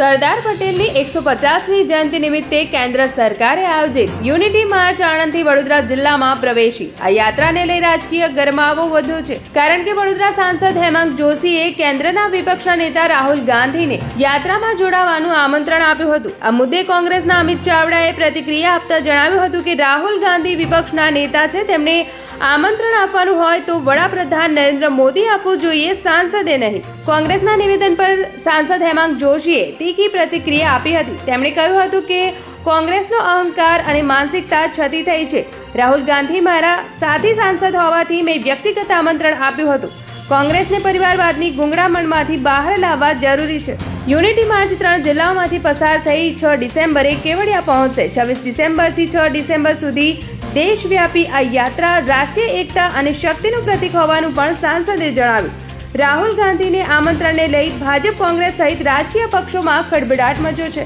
સરદાર પટેલની એકસો પચાસમી જયંતિ નિમિત્તે કેન્દ્ર સરકારે આયોજિત યુનિટી માર્ચ આણંદથી વડોદરા જિલ્લામાં પ્રવેશી. આ યાત્રાને લઈ રાજકીય ગરમાવો વધ્યો છે. કારણ કે વડોદરા સાંસદ હેમંત જોશીએ કેન્દ્રના વિપક્ષના નેતા રાહુલ ગાંધીને યાત્રામાં જોડાવાનું આમંત્રણ આપ્યું હતું. આ મુદ્દે કોંગ્રેસના અમિત ચાવડાએ પ્રતિક્રિયા આપતા જણાવ્યું હતું કે રાહુલ ગાંધી વિપક્ષના નેતા છે, તેમને આમંત્રણ આપવાનું હોય તો વડાપ્રધાન નરેન્દ્ર મોદી આપવું જોઈએ, સાંસદે નહીં. કોંગ્રેસના નિવેદન પર સાંસદ હેમંત જોશીએ તીખી પ્રતિક્રિયા આપી હતી. તેમણે કહ્યું હતું કે, કોંગ્રેસનો અહંકાર અને માનસિકતા છતી થઈ છે. રાહુલ ગાંધી મારા સાથી સાંસદ હોવાથી મેં વ્યક્તિગત આમંત્રણ આપ્યું હતું. કોંગ્રેસને પરિવારવાદની ગુંગળામણમાંથી બહાર લાવવા જરૂરી છે. યુનિટી માર્ચ ત્રણ જિલ્લાઓમાંથી પસાર થઈ છ ડિસેમ્બરે કેવડિયા પહોંચશે. છવ્વીસ ડિસેમ્બરથી છ ડિસેમ્બર સુધી દેશવ્યાપી આ યાત્રા રાષ્ટ્રીય એકતા અને શક્તિનું પ્રતીક હોવાનું પણ સાંસદે જણાવ્યું. રાહુલ ગાંધીને આમંત્રણને લઈ ભાજપ કોંગ્રેસ સહિત રાજકીય પક્ષોમાં ખડબડાટ મચ્યો છે.